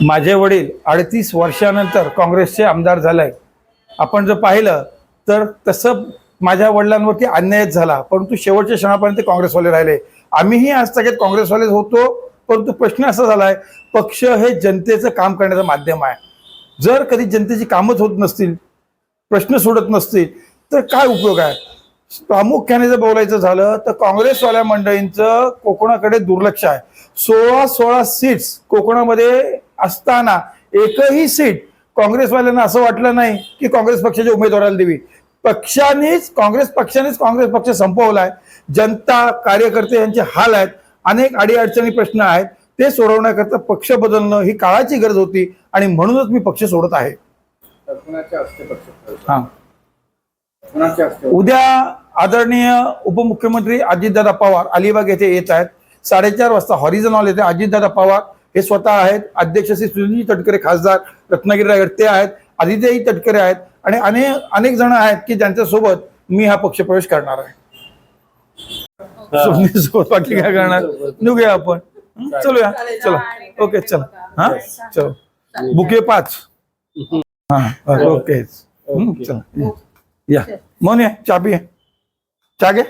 माझे वडील अडतीस वर्षानंतर काँग्रेसचे आमदार झालाय आपण जर पाहिलं तर तसं माझ्या वडिलांवरती अन्यायच झाला परंतु शेवटच्या क्षणापर्यंत काँग्रेसवाले राहिले. आम्हीही आज तगेत काँग्रेसवालेच होतो परंतु प्रश्न असा झालाय पक्ष हे जनतेचं काम करण्याचं माध्यम आहे. जर कधी जनतेची कामच होत नसतील प्रश्न सोडत नसतील तर काय उपयोग आहे? प्रामुख्याने जर बोलायचं झालं तर काँग्रेसवाल्या मंडळींचं कोकणाकडे दुर्लक्ष आहे. सोळा सोळा सीट्स कोकणामध्ये असताना एकही सीट काँग्रेसवाल्यांना असं वाटलं नाही की काँग्रेस पक्षाच्या उमेदवाराला देवी पक्षानेच काँग्रेस पक्षानेच काँग्रेस पक्ष संपवलाय. जनता कार्यकर्ते यांचे हाल आहेत. अनेक अडीअडचणी प्रश्न आहेत. ते सोडवण्याकरता पक्ष बदलणं ही काळाची गरज होती आणि म्हणूनच मी पक्ष सोडत आहे. हा. उद्या आदरणीय उपमुख्यमंत्री अजितदादा पवार अलिबाग येथे येत आहेत. साडेचार वाजता हॉरिझन हॉल येथे अजितदादा पवार हे स्वतः आहेत. अध्यक्ष श्री सुनील तटकरे खासदार रत्नागिरी रायगड ते आहेत. आदित्यही तटकरे आहेत. आणि अनेक अनेक जण आहेत की ज्यांच्यासोबत मी हा पक्ष प्रवेश करणार आहे. सोबत बाकी काय करणार? निघूया आपण? चलूया. चला. ओके चला. हा? चलो. बुके पाच. हा ओके. चला. या. मन या. चाबी आहे चहा घे.